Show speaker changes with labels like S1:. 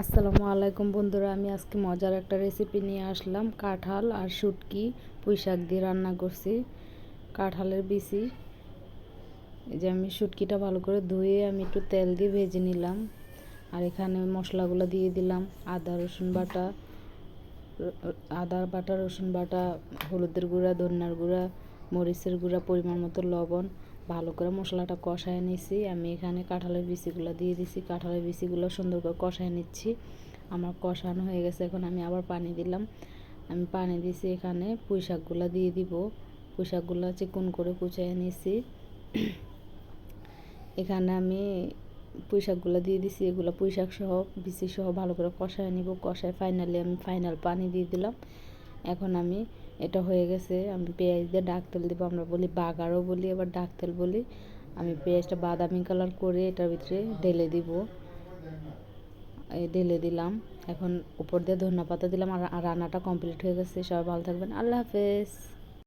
S1: আসসালামু আলাইকুম বন্ধুরা, আমি আজকে মজার একটা রেসিপি নিয়ে আসলাম। কাঁঠাল আর শুটকি পুঁই শাক দিয়ে রান্না করছি। কাঁঠালের বিচি। এই যে আমি শুটকিটা ভালো করে ধুয়ে আমি একটু তেল দিয়ে ভেজে নিলাম। আর এখানে মশলাগুলো দিয়ে দিলাম। আদা, রসুন বাটা, আদা বাটা, রসুন বাটা, হলুদের গুঁড়া, ধনিয়ার গুঁড়া, মরিচের গুঁড়া, পরিমাণ মতো লবণ ভালো করে মশলাটা কষায় নিছি। আমি এখানে কাঁঠালের বিচিগুলো দিয়ে দিছি। কাঁঠালের বিচিগুলো সুন্দর করে কষায় নিচ্ছি। আমার কষানো হয়ে গেছে। এখন আমি আবার পানি দিলাম। আমি পানি দিছি এখানে। পুঁই শাকগুলো দিয়ে দিব। পুঁই শাকগুলো চিকন করে কুচাইয়ে নিছি। এখানে আমি পুঁই শাকগুলো দিয়ে দিছি। এগুলো পুঁই শাক সহ, বিচি সহ ভালো করে কষায় নিব। কষায় ফাইনালি আমি ফাইনাল পানি দিয়ে দিলাম। এখন আমি এটা হয়ে গেছে, আমি পেঁয়াজ দিয়ে ডাক তেল দেবো, আমরা বলি বাগারও বলি, আবার ডাক তেল বলি। আমি পেঁয়াজটা বাদামি কালার করে এটার ভিতরে ঢেলে দিব। ঢেলে দিলাম। এখন উপর দিয়ে ধন্যা পাতা দিলাম, আর রান্নাটা কমপ্লিট হয়ে গেছে। সবাই ভালো থাকবেন। আল্লাহ হাফেজ।